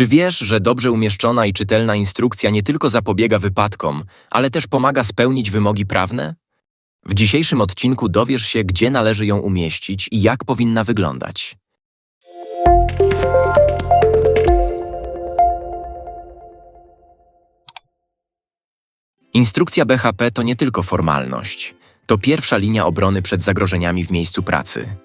Czy wiesz, że dobrze umieszczona i czytelna instrukcja nie tylko zapobiega wypadkom, ale też pomaga spełnić wymogi prawne? W dzisiejszym odcinku dowiesz się, gdzie należy ją umieścić i jak powinna wyglądać. Instrukcja BHP to nie tylko formalność. To pierwsza linia obrony przed zagrożeniami w miejscu pracy.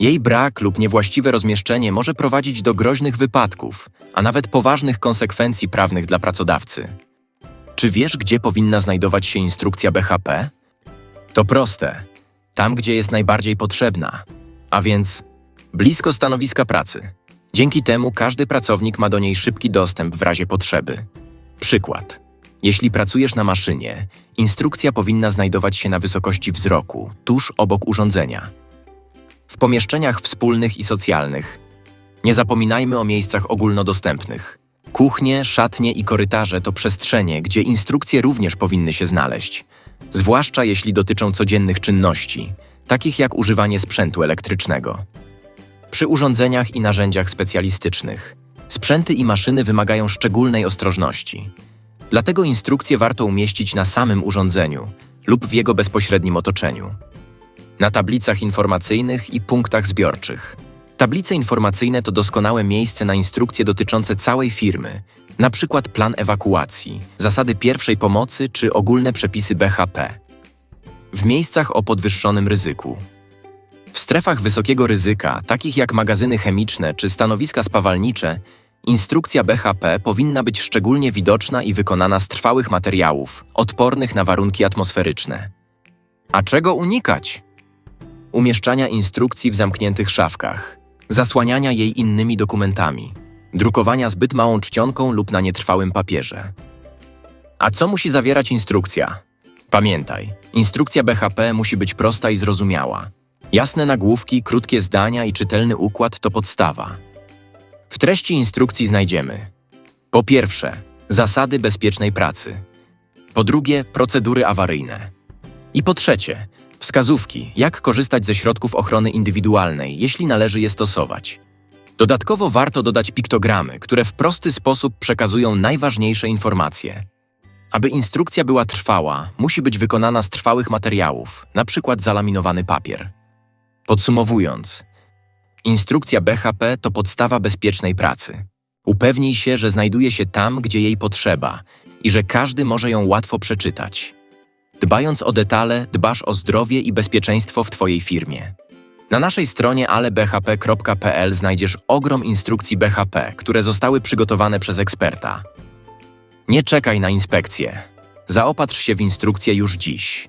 Jej brak lub niewłaściwe rozmieszczenie może prowadzić do groźnych wypadków, a nawet poważnych konsekwencji prawnych dla pracodawcy. Czy wiesz, gdzie powinna znajdować się instrukcja BHP? To proste. Tam, gdzie jest najbardziej potrzebna, a więc blisko stanowiska pracy. Dzięki temu każdy pracownik ma do niej szybki dostęp w razie potrzeby. Przykład. Jeśli pracujesz na maszynie, instrukcja powinna znajdować się na wysokości wzroku, tuż obok urządzenia. W pomieszczeniach wspólnych i socjalnych. Nie zapominajmy o miejscach ogólnodostępnych. Kuchnie, szatnie i korytarze to przestrzenie, gdzie instrukcje również powinny się znaleźć, zwłaszcza jeśli dotyczą codziennych czynności, takich jak używanie sprzętu elektrycznego. Przy urządzeniach i narzędziach specjalistycznych. Sprzęty i maszyny wymagają szczególnej ostrożności. Dlatego instrukcje warto umieścić na samym urządzeniu lub w jego bezpośrednim otoczeniu. Na tablicach informacyjnych i punktach zbiorczych. Tablice informacyjne to doskonałe miejsce na instrukcje dotyczące całej firmy, na przykład plan ewakuacji, zasady pierwszej pomocy czy ogólne przepisy BHP. W miejscach o podwyższonym ryzyku. W strefach wysokiego ryzyka, takich jak magazyny chemiczne czy stanowiska spawalnicze, instrukcja BHP powinna być szczególnie widoczna i wykonana z trwałych materiałów, odpornych na warunki atmosferyczne. A czego unikać? Umieszczania instrukcji w zamkniętych szafkach, zasłaniania jej innymi dokumentami, drukowania zbyt małą czcionką lub na nietrwałym papierze. A co musi zawierać instrukcja? Pamiętaj, instrukcja BHP musi być prosta i zrozumiała. Jasne nagłówki, krótkie zdania i czytelny układ to podstawa. W treści instrukcji znajdziemy po pierwsze, zasady bezpiecznej pracy. Po drugie, procedury awaryjne. I po trzecie, wskazówki, jak korzystać ze środków ochrony indywidualnej, jeśli należy je stosować. Dodatkowo warto dodać piktogramy, które w prosty sposób przekazują najważniejsze informacje. Aby instrukcja była trwała, musi być wykonana z trwałych materiałów, np. zalaminowany papier. Podsumowując, instrukcja BHP to podstawa bezpiecznej pracy. Upewnij się, że znajduje się tam, gdzie jej potrzeba i że każdy może ją łatwo przeczytać. Dbając o detale, dbasz o zdrowie i bezpieczeństwo w Twojej firmie. Na naszej stronie alebhp.pl znajdziesz ogrom instrukcji BHP, które zostały przygotowane przez eksperta. Nie czekaj na inspekcję. Zaopatrz się w instrukcję już dziś.